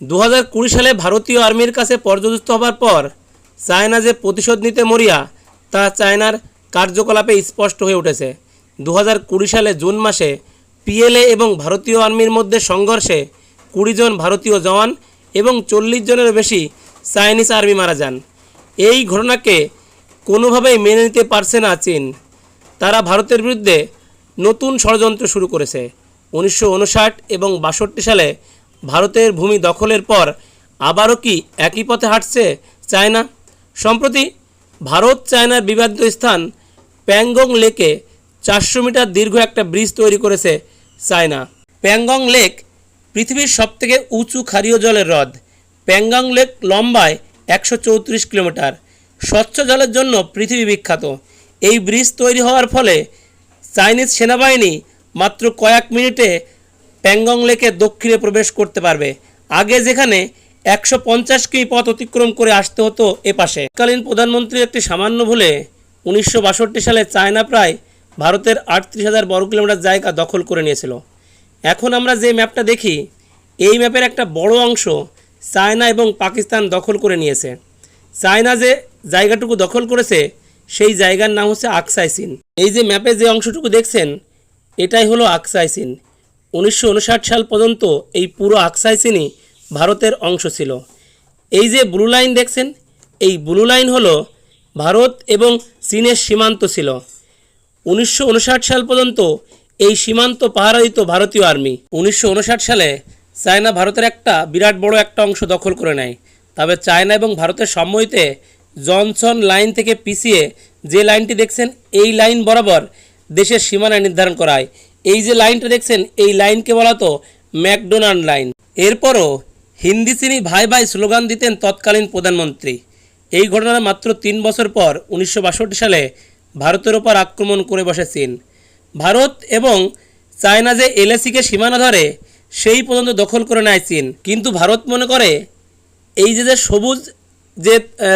দু সালে ভারতীয় আর্মির কাছে পর্যদস্ত হবার পর চায়না যে প্রতিশোধ নিতে মরিয়া, তা চায়নার কার্যকলাপে স্পষ্ট হয়ে উঠেছে। দু সালে জুন মাসে পিএলএ এবং ভারতীয় আর্মির মধ্যে সংঘর্ষে কুড়ি জন ভারতীয় জওয়ান এবং চল্লিশ জনেরও বেশি চাইনিজ আর্মি মারা যান। এই ঘটনাকে কোনোভাবেই মেনে নিতে পারছে না চীন। তারা ভারতের বিরুদ্ধে নতুন ষড়যন্ত্র শুরু করেছে। উনিশশো উনষাট এবং বাষট্টি সালে ভারতের ভূমি দখলের পর আবারও কি একই পথে হাঁটছে চায়না? সম্প্রতি ভারত চায়নার বিবাদিত স্থান প্যাংগং লেকে চারশো মিটার দীর্ঘ একটা ব্রিজ তৈরি করেছে চায়না। প্যাংগং লেক পৃথিবীর সবথেকে উঁচু ক্ষারীয় জলের হ্রদ। প্যাংগং লেক লম্বায় একশো চৌত্রিশ কিলোমিটার। স্বচ্ছ জলের জন্য পৃথিবী বিখ্যাত। এই ব্রিজ তৈরি হওয়ার ফলে চাইনিজ সেনাবাহিনী মাত্র কয়েক মিনিটে প্যাংগং লেকে দক্ষিণে প্রবেশ করতে পারবে। আগে যেখানে একশো পঞ্চাশ কিমি পথ অতিক্রম করে আসতে হতো এপাশে। তৎকালীন প্রধানমন্ত্রী একটি সামান্য ভুলে উনিশশো বাষট্টি সালে চায়না প্রায় ভারতের আটত্রিশ হাজার বর্গ কিলোমিটার জায়গা দখল করে নিয়েছিল। এখন আমরা যে ম্যাপটা দেখি, এই ম্যাপের একটা বড় অংশ চায়না এবং পাকিস্তান দখল করে নিয়েছে। চায়না যে জায়গাটুকু দখল করেছে, সেই জায়গার নাম হচ্ছে আকসাইসিন এই যে ম্যাপে যে অংশটুকু দেখছেন, এটাই হলো আকসাইসিন উনিশশো উনষাট সাল পর্যন্ত এই পুরো আকসাইসিনই ভারতের অংশ ছিল। এই যে ব্লু লাইন দেখছেন, এই ব্লু লাইন হলো ভারত এবং চীনের সীমান্ত ছিল। উনিশশো উনষাট সাল পর্যন্ত এই সীমান্ত পাহারা দিত ভারতীয় আর্মি। উনিশশো উনষাট সালে চায়না ভারতের একটা বিরাট বড় একটা অংশ দখল করে নেয়। তবে চায়না এবং ভারতের সম্মতিতে জনসন লাইন থেকে পিছিয়ে যে লাইনটি দেখছেন, এই লাইন বরাবর দেশের সীমানা নির্ধারণ করা হয়। এই যে লাইনটা দেখছেন, এই লাইনকে বলা তো ম্যাকডোনাল্ড লাইন। এরপরও হিন্দি চিনি ভাই ভাই স্লোগান দিতেন তৎকালীন প্রধানমন্ত্রী। এই ঘটনার মাত্র তিন বছর পর উনিশশো বাষট্টি সালে ভারতের ওপর আক্রমণ করে বসে চীন। ভারত এবং চায়না যে এলএসিকে সীমানা ধরে, সেই পর্যন্ত দখল করে নেয় চীন। কিন্তু ভারত মনে করে, এই যে যে সবুজ যে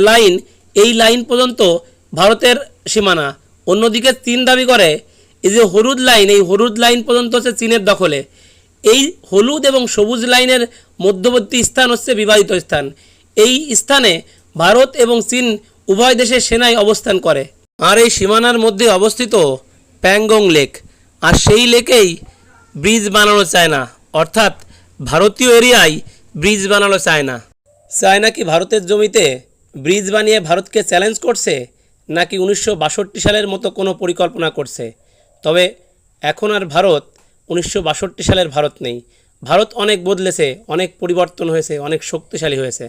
লাইন, এই লাইন পর্যন্ত ভারতের সীমানা। অন্যদিকে চীন দাবি করে এই যে হলুদ লাইন, এই হলুদ লাইন পর্যন্ত হচ্ছে চীনের দখলে। এই হলুদ এবং সবুজ লাইনের মধ্যবর্তী স্থান হচ্ছে বিবাদিত স্থান। এই স্থানে ভারত এবং চীন উভয় দেশের সেনাই অবস্থান করে। আর এই সীমানার মধ্যে অবস্থিত প্যাংগং লেক। আর সেই লেকেই ব্রিজ বানানো চায় না। অর্থাৎ ভারতীয় এরিয়ায় ব্রিজ বানানো চায় না। চায়না কি ভারতের জমিতে ব্রিজ বানিয়ে ভারতকে চ্যালেঞ্জ করছে? নাকি উনিশশো বাষট্টি সালের মতো কোনো পরিকল্পনা করছে? তবে এখন আর ভারত উনিশশো বাষট্টি সালের ভারত নেই। ভারত অনেক বদলেছে, অনেক পরিবর্তন হয়েছে, অনেক শক্তিশালী হয়েছে।